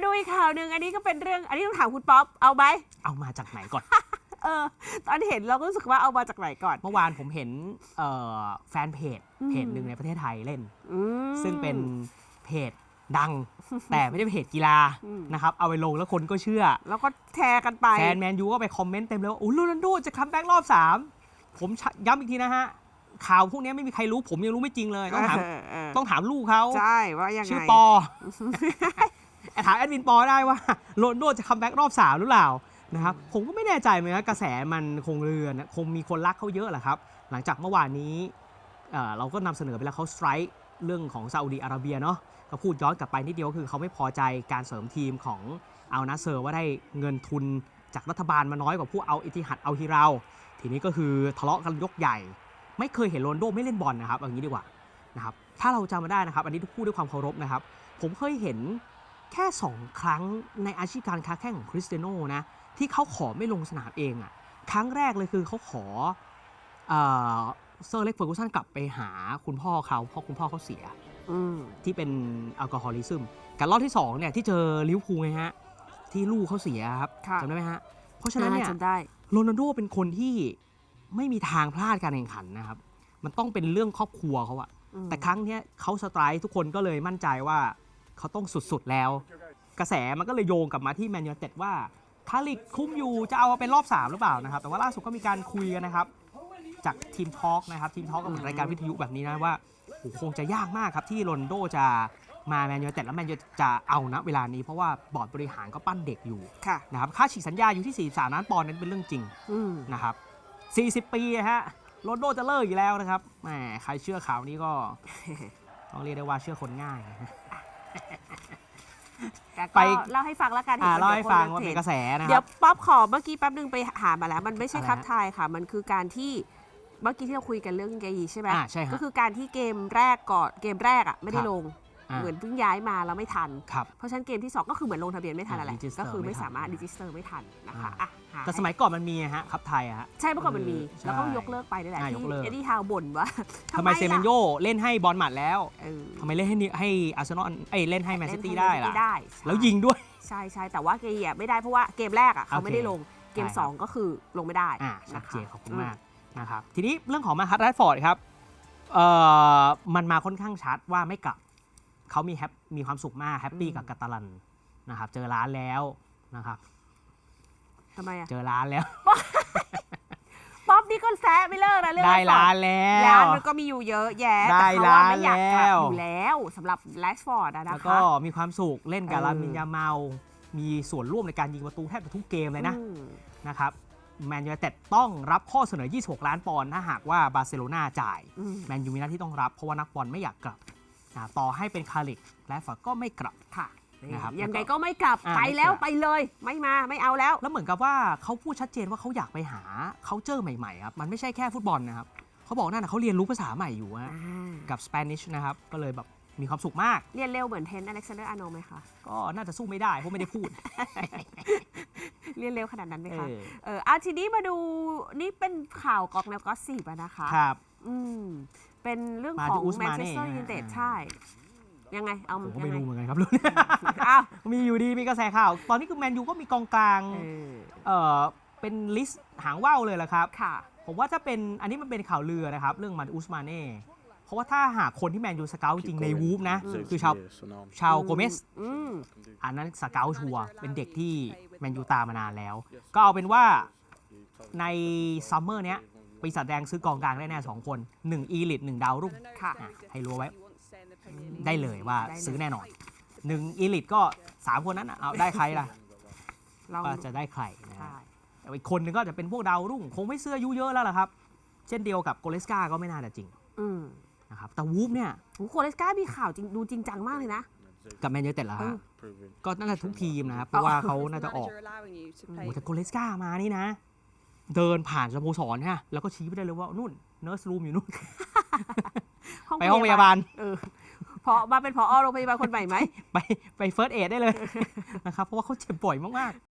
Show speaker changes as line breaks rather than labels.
มาดูอีกข่าวหนึ่งอันนี้ก็เป็นเรื่อง อันนี้ต้องถามคุณป๊อป เอาไหม
เอามาจากไหนก่อน
เออ ตอนเห็นเราก็รู้สึกว่าเอามาจากไหนก่อน
เมื่อวานผมเห็นเอ่อแฟนเพจ
อืม
เพจหนึ่งในประเทศไทยเล่น
อืม
ซึ่งเป็นเพจดัง แต่ไม่ได้เพจกีฬา
อืม
นะครับ เอาไปลงแล้วคนก็เชื่อ
แล้วก็แชร์กันไป
แฟนแมนยูก็ไปคอมเมนต์เต็มเลยว่าโอ้โรนัลโดจะคัมแบ็กรอบ 3 ผมย้ำอีกทีนะฮะ ข่าวพวกนี้ไม่มีใครรู้ผมยังรู้ไม่จริงเลย ต้องถาม
เออเออ
ต้องถามลูกเขา
ใช่ว่ายังไง
ชื่อปอ ถามแอดมินปอได้ว่าโรนโดจะคัมแบ็กรอบสามหรือเปล่านะครับผมก็ไม่แน่ใจเหมือนกันกระแสมันคงเรือนคงมีคนรักเขาเยอะแหละครับ หลังจากเมื่อวานนี้เราก็นำเสนอไปแล้วเขาสไตร์เรื่องของซาอุดีอาระเบียเนาะก็พูดย้อนกลับไปนิดเดียวคือเขาไม่พอใจการเสริมทีมของเอัลนาเซอร์ว่าได้เงินทุนจากรัฐบาลมาน้อยกว่าผู้เอาอิติฮัดเอาฮิเรา ทีนี้ก็คือทะเลาะกันยกใหญ่ ไม่เคยเห็นโรนโดไม่เล่นบอลนะครับอาอย่างนี้ดีกว่านะครับถ้าเราจำมาได้นะครับ อันนี้พูดด้วยความเคารพนะครับ ผมเคยเห็น แค่ 2 ครั้งในอาชีพการค้าแข่งของคริสเตียโนนะที่เขาขอไม่ลงสนามเองอะ่ะครั้งแรกเลยคือเขาขอเอ่อเซอร์เล็กเฟอร์กูสันกลับไปหาคุณพ่อเขาเพราะคุณพ่อเขาเสีย
อืม
ที่เป็นแอลกอฮอลิซึมกับรอบที่2เนี่ยที่เจอลิเวอร์พูลไงฮะ ที่ลูกเขาเสียครับ
ค่ะ
จำได้ไหมฮะ เพราะฉะนั้นเนี่ย
จำได้
โรนัลโดเป็นคนที่ไม่มีทางพลาดการแข่งขันนะครับ มันต้องเป็นเรื่องครอบครัวเขาอะ
อืม
แต่ครั้งเนี้ยเขาสไตร์ทุกคนก็เลยมั่นใจว่า เขาต้องสุดๆแล้ว กระแสมันก็เลยโยงกลับมาที่แมนยูไนเต็ดว่าคาลิกคุ้มอยู่จะเอามาเป็นรอบ 3 หรือเปล่านะครับ แต่ว่าล่าสุดก็มีการคุยกันนะครับ จากทีมทอล์กนะครับทีมทอล์กก็เหมือนรายการวิทยุแบบนี้นะว่าโอ้โหคงจะยากมากครับที่โรนลโดจะมาแมนยูไนเต็ดแล้วแมนยูจะเอาณเวลานี้เพราะว่าบอร์ดบริหารก็ปั้นเด็กอยู่
ค่ะ
นะครับค่าฉีกสัญญาอยู่ที่ 43ล้านปอนด์นั้นเป็นเรื่องจริง
อืม
นะครับ 40 ปีอะฮะโรนลโดจะเลิกอีกแล้วนะครับแหมใครเชื่อข่าวนี้ก็ต้องเรียกได้ว่าเชื่อคนง่ายนะ
แต่
ไป
ก็เล่าให้ฟังแล้วกัน
อ่า
ห็น
เล่าให้ฟังว่า
ดี๋
เป็
ย
นกระแสนะค
เดี๋ย
รั
ว
บ
ป๊อปขอเมื่อกี้แป๊บนึงไปหามาแล้ว มันไม่ใช่
อะไร
ครับ
ฮะ
ทายค่ะ มันคือการที่เมื่อกี้ที่เราคุยกันเรื่องเกยีใช่ไหม
อ่าใช่ฮะ
ก็คือการที่เกมแรกก่อนเกมแรกอะไม่ได้
ครับ
ลง
อ่า
เหมือนเพิ่งย้ายมาแล้วไม่ทัน
ครับ
เพราะฉะนั้นเกมที่ 2 ก็คือเหมือนลงทะเบียนไม่ทัน
อ่า
อะไร
register
ก็คือไม่
ไม่ทัน
สามารถดิจิสเตอร์ไม่ทันนะคะ
อ่า
อะหา
แต่สมัยก่อนมันมีอะฮะครับไทยอะฮะ
ใช่เมื่อก่อนมันมี
เออ
แล้วก็
ใช่
ยกเลิกไปนี่แหละ
อ่าย
ที่
กเลิก
เอ็ดดี้ฮาวบ่นว่า
ทำไมเซเมนโย
ล่ะ
เล่นให้บอลหมัดแล้ว
เออ
ทำไมเล่นให้นิให้อาร์เซนอลเอ้ยเล่นให้แมนซิตี้
เล่น
ได้
ให้
ล่ะ
Man City ได้ใช่
แล้วยิงด้วย
ใช่ใช่แต่ว่าเกย์อะไม่ได้เพราะว่าเกมแรกอะเขา
โอเค
ไม่ได้ลงเกม
ใช่ครับ
2ก็คือลงไม่ได้
อ่าชัด
นะ
เจ
คะ
นขอบคุณมากนะครับทีนี้เรื่องของมาคัตแรดฟอร์ดครับเอ่อมันมาค่อนข้างชัดว่าไม่กลับ เขามีแฮปมีความสุขมากแฮปปี้กับกาตาลันนะครับ เจอร้านแล้วนะครับ
ทำไมอะ
เจอร้านแล้ว
ป๊อปนี่ก็แซะไม่เลิกนะเรื่อง
ได้
แรกฟอ
ร้า
ร์ด
นแล้
ร้านมันก็มีอยู่เยอะแยะ
ได้
แต่เขาว่า
ร้าน
ไม่อยากกลับ
แล้ว
อยู่แล้วสำหรับแลชฟอร์ดนะ
แล้ว
คะ
ก็มีความสุขเล่นกับ
เออ
ลามินยาเมา มีส่วนร่วมในการยิงประตูแทบจะทุกเกมเลยนะ
อืม
นะครับแมนยูไนเต็ดต้องรับข้อเสนอ 26 ล้านปอนด์ถ้าหากว่าบาร์เซโลนาจ่าย
อืม
แมนยูมีหน้าที่ต้องรับเพราะว่านักบอลไม่อยากกลับ นะต่อให้เป็นคาริกและฟอร์ดก็ไม่กลับ
ค่ะ
นะครับ
ยังไง
แล้วก็
ก็ไม่กลับ
อ่า
ไปแล้ว
ไม่กลับ
ไปเลย ไม่มาไม่เอาแล้ว
แล้วเหมือนกับว่าเขาพูดชัดเจนว่าเขาอยากไปหาเขาเจอใหม่ๆครับ มันไม่ใช่แค่ฟุตบอลนะครับเขาบอกนั่นนะเขาเรียนรู้ภาษาใหม่อยู่ฮะกับสเปนิชนะครับ ก็เลยแบบมีความสุขมาก
เรียนเร็วเหมือนเทนอเล็กซานเดอร์อาร์โนไหมคะ
ก็น่าจะสู้ไม่ได้เพราะไม่ได้พูด
เรียนเร็วขนาดนั้นไหม
เอ
คะ
อ
เอออาทีนี้มาดูนี่เป็นข่าวกอกแนวก็สิบนะคะ
ครับ
อืม เป็นเรื่อง
มา
ข
ที่
อง
อุส
แมน
มา
เช
เน่
สเตอร์ยูไนเต็ด
อ่า
ใช่ ยังไง เอา
ผมก็
ยั
ไม่
งไง
รู้เหมือนกันครับรุ่น
อ้าว
มีอยู่ดีมีกระแสข่าว ตอนนี้คือแมนยูก็มีกองกลาง
เออ
เออเป็นลิสต์หางว่าวเลยแหละครับ
ค่ะ
ผมว่าถ้าเป็นอันนี้มันเป็นข่าวลือนะครับ เรื่องมันอุสมาเน่เพราะว่าถ้าหากคนที่แมนยูสเกลจริงๆในวูฟนะ คือชาว ชาวโกเมส
อืม
อันนั้นสเกลชัวร์เป็นเด็กที่แมนยูตามมานานแล้ว ก็เอาเป็นว่าในซัมเมอร์เนี้ย ปีศาจแดงซื้อกองกลางได้แน่สองคน1อีลิทหนึ่งดาวรุ่ง
ค่ะ
อะให้รู้ไว้ได้เลยว่า
ได้เลย
ซื้อแน่นอน1อีลิทก็3คนนั้นอะเอาได้ใครล่ะ
ลอง
ก็จะได้ใครนะ
ใช่
ฮะแต่อีกคนนึงก็จะเป็นพวกดาวรุ่ง คงไม่เสื้ออายุเยอะแล้วล่ะครับ เช่นเดียวกับโกเลสกาก็ไม่น่าจะจริง
อืม
นะครับแต่วูฟเนี่ย
โหโคเลสกามีข่าวจริงดูจริงจังมากเลยนะ
กับแมนยูไนเต็ดเหรอ
เอ
ฮะ
อ
ก็น่าจะทุกทีมนะครับเพราะว่าเขาน่าจะออกโอ้โหแต่โกเลสกามานี่นะ เดินผ่านสโมสรฮะแล้วก็ชี้ไปได้เลยว่านู่นเนิร์สรูมอยู่นู่น ไปห้องพยาบาล
เออพอมาเป็นพอโรงพยาบาลคนใหม่ไหม
ไปไปเฟิร์สเอดได้เลยนะครับ เพราะว่าเขาเจ็บบ่อยมากๆ